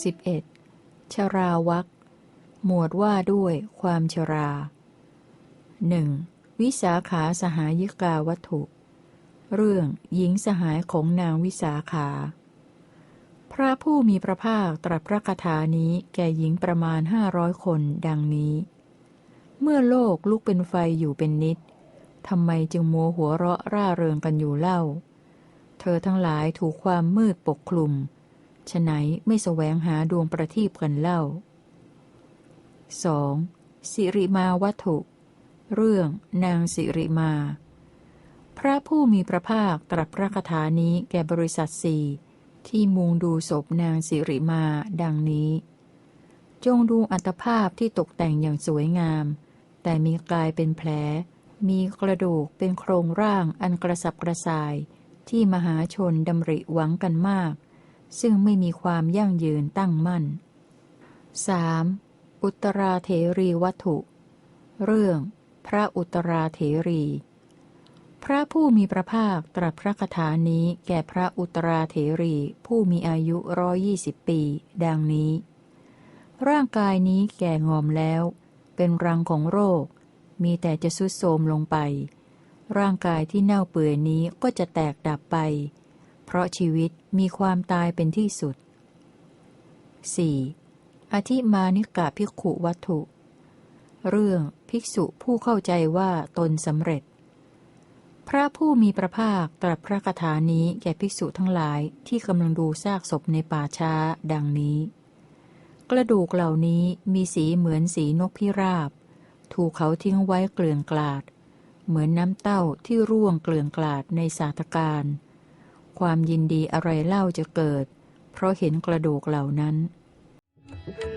11. ชราวักหมวดว่าด้วยความชราหนึ่งวิสาขาสหายิกาวัตถุ เรื่องหญิงสหายของนางวิสาขา พระผู้มีพระภาคตรัสพระคาถานี้แก่หญิงประมาณห้าร้อยคนดังนี้ เมื่อโลกลุกเป็นไฟอยู่เป็นนิดทำไมจึงมัวหัวเราะร่าเริงกันอยู่เล่า เธอทั้งหลายถูกความมืดปกคลุมฉไหนไม่แสวงหาดวงประทีปกันเล่า 2. สิริมาวัตถุ เรื่องนางสิริมา พระผู้มีพระภาคตรัสพระคถานี้แก่บริษัทสี่ที่มุงดูศพนางสิริมาดังนี้ จงดูอัตภาพที่ตกแต่งอย่างสวยงาม แต่มีกายเป็นแผล มีกระดูกเป็นโครงร่างอันกระสับกระส่าย ที่มหาชนดำริหวังกันมาก ซึ่งไม่มีความยั่งยืนตั้งมั่น 3. อุตราเถรีวัตถุ เรื่อง พระอุตราเถรี พระผู้มีพระภาคตรัสพระคถานี้แก่พระอุตราเถรีผู้มีอายุร้อยี่สิบปี ดังนี้ ร่างกายนี้แก่งอมแล้ว เป็นรังของโรค มีแต่จะสุดโทมลงไป ร่างกายที่เน่าเปื่อยนี้ก็จะแตกดับไป เพราะชีวิตมีความตายเป็นที่สุด 4. อธิมานิกะภิกขุวัตถุ เรื่องภิกษุผู้เข้าใจว่าตนสำเร็จ พระผู้มีพระภาคตรัสพระคาถานี้แก่ภิกษุทั้งหลายที่กำลังดูซากศพในป่าช้าดังนี้ กระดูกเหล่านี้มีสีเหมือนสีนกพิราบ ถูกเขาทิ้งไว้เกลื่อนกลาด เหมือนน้ำเต้าที่ร่วงเกลื่อนกลาดในสาธการ ความยินดีอะไรเล่าจะเกิด เพราะเห็นกระดูกเหล่านั้น Thank you.